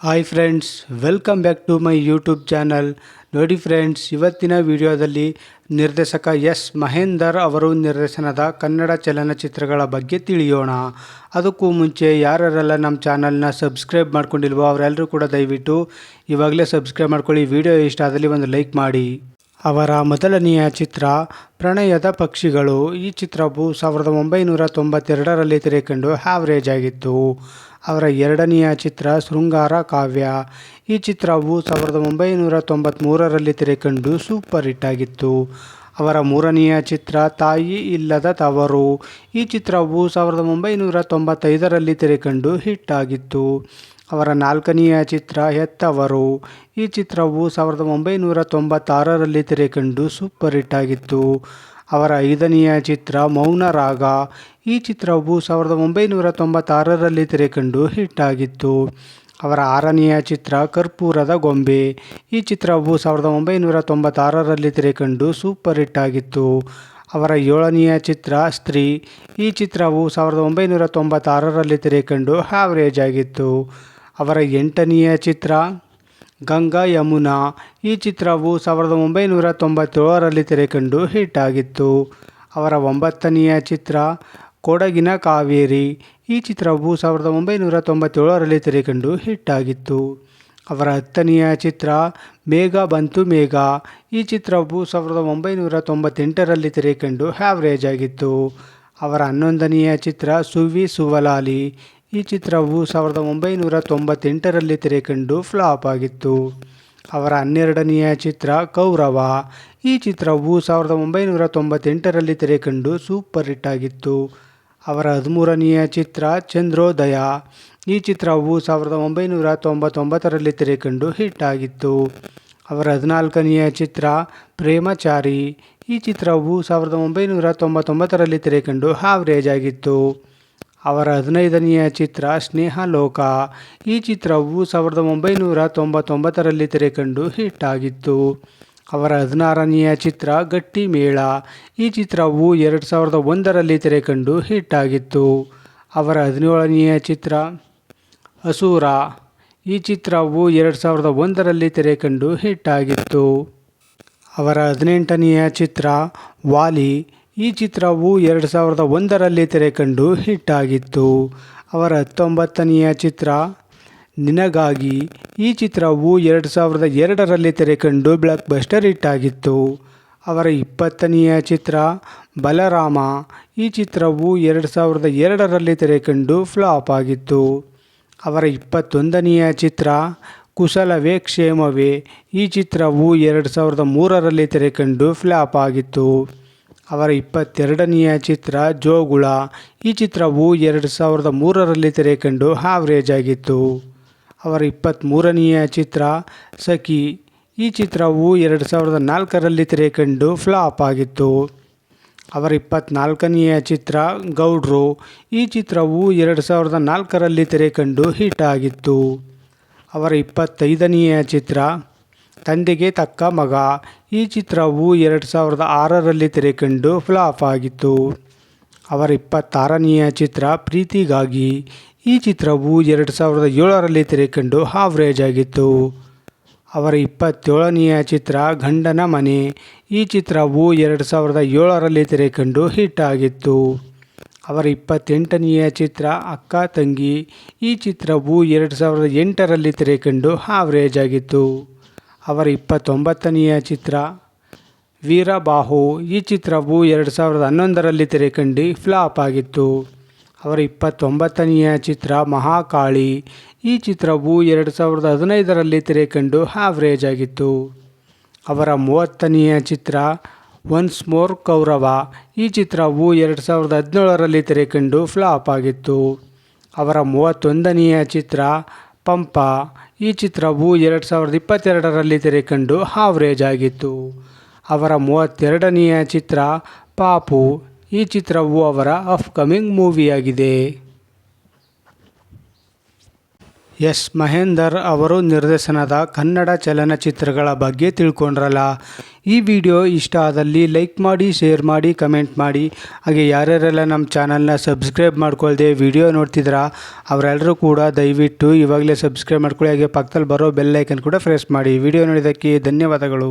Hi friends welcome back to my YouTube channel ನೋಡಿ friends ಇವತ್ತಿನ ವಿಡಿಯೋದಲ್ಲಿ ನಿರ್ದೇಶಕ ಎಸ್ ಮಹೇಂದರ್ ಅವರು ನಿರ್ದೇಶನದ ಕನ್ನಡ ಚಲನಚಿತ್ರಗಳ ಬಗ್ಗೆ ತಿಳಿಯೋಣ. ಅದಕ್ಕೂ ಮುಂಚೆ ಯಾರ್ಯಾರೆಲ್ಲ ನಮ್ಮ ಚಾನಲ್ನ ಸಬ್ಸ್ಕ್ರೈಬ್ ಮಾಡ್ಕೊಂಡಿಲ್ವೋ ಅವರೆಲ್ಲರೂ ಕೂಡ ದಯವಿಟ್ಟು ಇವಾಗಲೇ ಸಬ್ಸ್ಕ್ರೈಬ್ ಮಾಡ್ಕೊಳ್ಳಿ. ವಿಡಿಯೋ ಇಷ್ಟ ಆದಲ್ಲಿ ಒಂದು ಲೈಕ್ ಮಾಡಿ. ಅವರ ಮೊದಲನೆಯ ಚಿತ್ರ ಪ್ರಣಯದ ಪಕ್ಷಿಗಳು. ಈ ಚಿತ್ರವು ಸಾವಿರದ ಒಂಬೈನೂರ ತೊಂಬತ್ತೆರಡರಲ್ಲಿ ತೆರೆಕಂಡು ಹ್ಯಾವ್ರೇಜ್ ಆಗಿತ್ತು. ಅವರ ಎರಡನೆಯ ಚಿತ್ರ ಶೃಂಗಾರ ಕಾವ್ಯ. ಈ ಚಿತ್ರವು ಸಾವಿರದ ಒಂಬೈನೂರ ತೊಂಬತ್ತ್ಮೂರರಲ್ಲಿ ತೆರೆಕಂಡು ಸೂಪರ್ ಹಿಟ್ ಆಗಿತ್ತು. ಅವರ ಮೂರನೆಯ ಚಿತ್ರ ತಾಯಿ ಇಲ್ಲದ ತವರು. ಈ ಚಿತ್ರವು ಸಾವಿರದ ಒಂಬೈನೂರ ತೊಂಬತ್ತೈದರಲ್ಲಿ ತೆರೆಕಂಡು ಹಿಟ್ ಆಗಿತ್ತು. ಅವರ ನಾಲ್ಕನೆಯ ಚಿತ್ರ ಹೆತ್ತವರು. ಈ ಚಿತ್ರವು ಸಾವಿರದ ಒಂಬೈನೂರ ತೊಂಬತ್ತಾರರಲ್ಲಿ ತೆರೆಕಂಡು ಸೂಪರ್ ಹಿಟ್ ಆಗಿತ್ತು. ಅವರ ಐದನೆಯ ಚಿತ್ರ ಮೌನ ರಾಗ. ಈ ಚಿತ್ರವು ಸಾವಿರದ ಒಂಬೈನೂರ ತೊಂಬತ್ತಾರರಲ್ಲಿ ತೆರೆಕಂಡು ಹಿಟ್ ಆಗಿತ್ತು. ಅವರ ಆರನೆಯ ಚಿತ್ರ ಕರ್ಪೂರದ ಗೊಂಬೆ. ಈ ಚಿತ್ರವು ಸಾವಿರದ ಒಂಬೈನೂರ ತೊಂಬತ್ತಾರರಲ್ಲಿ ತೆರೆಕಂಡು ಸೂಪರ್ ಹಿಟ್ ಆಗಿತ್ತು. ಅವರ ಏಳನೆಯ ಚಿತ್ರ ಸ್ತ್ರೀ. ಈ ಚಿತ್ರವು ಸಾವಿರದ ಒಂಬೈನೂರ ತೊಂಬತ್ತಾರರಲ್ಲಿ ತೆರೆಕಂಡು ಹ್ಯಾವ್ರೇಜ್ ಆಗಿತ್ತು. ಅವರ ಎಂಟನೆಯ ಚಿತ್ರ ಗಂಗಾ ಯಮುನಾ. ಈ ಚಿತ್ರವು ಸಾವಿರದ ಒಂಬೈನೂರ ತೊಂಬತ್ತೇಳರಲ್ಲಿ ತೆರೆಕಂಡು ಹಿಟ್ ಆಗಿತ್ತು. ಅವರ ಒಂಬತ್ತನೆಯ ಚಿತ್ರ ಕೊಡಗಿನ ಕಾವೇರಿ. ಈ ಚಿತ್ರವು ಸಾವಿರದ ಒಂಬೈನೂರ ತೊಂಬತ್ತೇಳರಲ್ಲಿ ತೆರೆಕಂಡು ಹಿಟ್ ಆಗಿತ್ತು. ಅವರ ಹತ್ತನೆಯ ಚಿತ್ರ ಮೇಘ ಬಂತು ಮೇಘ. ಈ ಚಿತ್ರವು ಸಾವಿರದ ಒಂಬೈನೂರ ತೊಂಬತ್ತೆಂಟರಲ್ಲಿ ತೆರೆಕಂಡು ಹ್ಯಾವ್ರೇಜ್ ಆಗಿತ್ತು. ಅವರ ಹನ್ನೊಂದನೆಯ ಚಿತ್ರ ಸುವಿ ಸುವಲಾಲಿ. ಈ ಚಿತ್ರವು ಸಾವಿರದ ಒಂಬೈನೂರ ತೊಂಬತ್ತೆಂಟರಲ್ಲಿ ತೆರೆಕಂಡು ಫ್ಲಾಪ್ ಆಗಿತ್ತು. ಅವರ ಹನ್ನೆರಡನೆಯ ಚಿತ್ರ ಕೌರವ. ಈ ಚಿತ್ರವು ಸಾವಿರದ ಒಂಬೈನೂರ ತೊಂಬತ್ತೆಂಟರಲ್ಲಿ ತೆರೆಕಂಡು ಸೂಪರ್ ಹಿಟ್ ಆಗಿತ್ತು. ಅವರ ಹದಿಮೂರನೆಯ ಚಿತ್ರ ಚಂದ್ರೋದಯ. ಈ ಚಿತ್ರವು ಸಾವಿರದ ಒಂಬೈನೂರ ತೊಂಬತ್ತೊಂಬತ್ತರಲ್ಲಿ ತೆರೆಕಂಡು ಹಿಟ್ ಆಗಿತ್ತು. ಅವರ ಹದಿನಾಲ್ಕನೆಯ ಚಿತ್ರ ಪ್ರೇಮಚಾರಿ. ಈ ಚಿತ್ರವು ಸಾವಿರದ ಒಂಬೈನೂರ ತೊಂಬತ್ತೊಂಬತ್ತರಲ್ಲಿ ತೆರೆಕಂಡು ಹಾವ್ರೇಜ್ ಆಗಿತ್ತು. ಅವರ ಹದಿನೈದನೆಯ ಚಿತ್ರ ಸ್ನೇಹಲೋಕ. ಈ ಚಿತ್ರವು ಸಾವಿರದ ಒಂಬೈನೂರ ತೊಂಬತ್ತೊಂಬತ್ತರಲ್ಲಿ ತೆರೆಕಂಡು ಹಿಟ್ ಆಗಿತ್ತು. ಅವರ ಹದಿನಾರನೆಯ ಚಿತ್ರ ಗಟ್ಟಿ ಮೇಳ. ಈ ಚಿತ್ರವು ಎರಡು ಸಾವಿರದ ಒಂದರಲ್ಲಿ ತೆರೆಕಂಡು ಹಿಟ್ ಆಗಿತ್ತು. ಅವರ ಹದಿನೇಳನೆಯ ಚಿತ್ರ ಅಸೂರ ಈ ಚಿತ್ರವು ಎರಡು ಸಾವಿರದ ಒಂದರಲ್ಲಿ ತೆರೆಕಂಡು ಹಿಟ್ ಆಗಿತ್ತು. ಅವರ ಹದಿನೆಂಟನೆಯ ಚಿತ್ರ ವಾಲಿ. ಈ ಚಿತ್ರವು ಎರಡು ಸಾವಿರದ ಒಂದರಲ್ಲಿ ತೆರೆಕಂಡು ಹಿಟ್ ಆಗಿತ್ತು ಅವರ ಹತ್ತೊಂಬತ್ತನೆಯ ಚಿತ್ರ, ನಿನಗಾಗಿ. ಈ ಚಿತ್ರವು ಎರಡು ಸಾವಿರದ ಎರಡರಲ್ಲಿ ತೆರೆಕಂಡು ಬ್ಲಾಕ್ ಬಸ್ಟರ್ ಹಿಟ್ ಆಗಿತ್ತು ಅವರ ಇಪ್ಪತ್ತನೆಯ ಚಿತ್ರ, ಬಲರಾಮ. ಈ ಚಿತ್ರವು ಎರಡು ಸಾವಿರದ ಎರಡರಲ್ಲಿ ತೆರೆಕಂಡು ಫ್ಲಾಪ್ ಆಗಿತ್ತು. ಅವರ ಇಪ್ಪತ್ತೊಂದನೆಯ ಚಿತ್ರ, ಕುಶಲವೇ ಕ್ಷೇಮವೇ. ಈ ಚಿತ್ರವು ಎರಡು ಸಾವಿರದ ಮೂರರಲ್ಲಿ ತೆರೆಕಂಡು ಫ್ಲಾಪ್ ಆಗಿತ್ತು. ಅವರ ಇಪ್ಪತ್ತೆರಡನೆಯ ಚಿತ್ರ ಜೋಗುಳ. ಈ ಚಿತ್ರವು ಎರಡು ಸಾವಿರದ ಮೂರರಲ್ಲಿ ತೆರೆಕಂಡು ಹಾವ್ರೇಜ್ ಆಗಿತ್ತು. ಅವರ ಇಪ್ಪತ್ತ್ಮೂರನೆಯ ಚಿತ್ರ ಸಖಿ. ಈ ಚಿತ್ರವು ಎರಡು ಸಾವಿರದ ನಾಲ್ಕರಲ್ಲಿ ತೆರೆಕಂಡು ಫ್ಲಾಪ್ ಆಗಿತ್ತು. ಅವರ ಇಪ್ಪತ್ತ್ನಾಲ್ಕನೆಯ ಚಿತ್ರ ಗೌಡ್ರು. ಈ ಚಿತ್ರವು ಎರಡು ಸಾವಿರದ ನಾಲ್ಕರಲ್ಲಿ ತೆರೆಕಂಡು ಹಿಟ್ ಆಗಿತ್ತು. ಅವರ ಇಪ್ಪತ್ತೈದನೆಯ ಚಿತ್ರ ತಂದೆಗೆ ತಕ್ಕ ಮಗ. ಈ ಚಿತ್ರವು ಎರಡು ಸಾವಿರದ ಆರರಲ್ಲಿ ತೆರೆಕಂಡು ಫ್ಲಾಪ್ ಆಗಿತ್ತು. ಅವರ ಇಪ್ಪತ್ತಾರನೆಯ ಚಿತ್ರ ಪ್ರೀತಿಗಾಗಿ. ಈ ಚಿತ್ರವು ಎರಡು ಸಾವಿರದ ಏಳರಲ್ಲಿ ತೆರೆಕಂಡು ಹಾವ್ರೇಜ್ ಆಗಿತ್ತು. ಅವರ ಇಪ್ಪತ್ತೇಳನೆಯ ಚಿತ್ರ ಗಂಡನ ಮನೆ. ಈ ಚಿತ್ರವು ಎರಡು ಸಾವಿರದ ಏಳರಲ್ಲಿ ತೆರೆಕಂಡು ಹಿಟ್ ಆಗಿತ್ತು. ಅವರ ಇಪ್ಪತ್ತೆಂಟನೆಯ ಚಿತ್ರ ಅಕ್ಕ ತಂಗಿ. ಈ ಚಿತ್ರವು ಎರಡು ಸಾವಿರದ ಎಂಟರಲ್ಲಿ ತೆರೆಕಂಡು ಹಾವ್ರೇಜ್ ಆಗಿತ್ತು. ಅವರ ಇಪ್ಪತ್ತೊಂಬತ್ತನೆಯ ಚಿತ್ರ. ವೀರಬಾಹು ಈ ಚಿತ್ರವು ಎರಡು ಸಾವಿರದ ಹನ್ನೊಂದರಲ್ಲಿ ತೆರೆಕಂಡು ಫ್ಲಾಪ್ ಆಗಿತ್ತು. ಅವರ ಇಪ್ಪತ್ತೊಂಬತ್ತನೆಯ ಚಿತ್ರ ಮಹಾಕಾಳಿ ಈ ಚಿತ್ರವು ಎರಡು ಸಾವಿರದ ಹದಿನೈದರಲ್ಲಿ ತೆರೆಕಂಡು ಆವ್ರೇಜ್ ಆಗಿತ್ತು. ಅವರ ಮೂವತ್ತನೆಯ ಚಿತ್ರ ಒನ್ಸ್ ಮೋರ್ ಕೌರವ ಈ ಚಿತ್ರವು ಎರಡು ಸಾವಿರದ ಹದಿನೇಳರಲ್ಲಿ ತೆರೆಕಂಡು ಫ್ಲಾಪ್ ಆಗಿತ್ತು. ಅವರ ಮೂವತ್ತೊಂದನೆಯ ಚಿತ್ರ ಪಂಪ ಈ ಚಿತ್ರವು ಎರಡು ಸಾವಿರದ ಇಪ್ಪತ್ತೆರಡರಲ್ಲಿ ತೆರೆಕಂಡು ಹಾವ್ರೇಜ್ ಆಗಿತ್ತು. ಅವರ ಮೂವತ್ತೆರಡನೆಯ ಚಿತ್ರ ಪಾಪು. ಈ ಚಿತ್ರವು ಅವರ ಅಪ್ಕಮಿಂಗ್ ಮೂವಿಯಾಗಿದೆ. ಎಸ್. ಮಹೇಂದರ್ ಅವರು ನಿರ್ದೇಶನದ ಕನ್ನಡ ಚಲನಚಿತ್ರಗಳ ಬಗ್ಗೆ ತಿಳ್ಕೊಂಡ್ರಲ್ಲ. ಈ ವಿಡಿಯೋ ಇಷ್ಟ ಆದಲ್ಲಿ ಲೈಕ್ ಮಾಡಿ, ಶೇರ್ ಮಾಡಿ, ಕಮೆಂಟ್ ಮಾಡಿ. ಹಾಗೆ ಯಾರ್ಯಾರೆಲ್ಲ ನಮ್ಮ ಚಾನಲ್ನ ಸಬ್ಸ್ಕ್ರೈಬ್ ಮಾಡ್ಕೊಳ್ದೆ ವಿಡಿಯೋ ನೋಡ್ತಿದ್ದೀರಾ, ಅವರೆಲ್ಲರೂ ಕೂಡ ದಯವಿಟ್ಟು ಇವಾಗಲೇ ಸಬ್ಸ್ಕ್ರೈಬ್ ಮಾಡ್ಕೊಳ್ಳಿ. ಹಾಗೆ ಪಕ್ಕದಲ್ಲಿ ಬರೋ ಬೆಲ್ ಐಕನ್ ಕೂಡ ಪ್ರೆಸ್ ಮಾಡಿ. ವಿಡಿಯೋ ನೋಡಿದ್ದಕ್ಕೆ ಧನ್ಯವಾದಗಳು.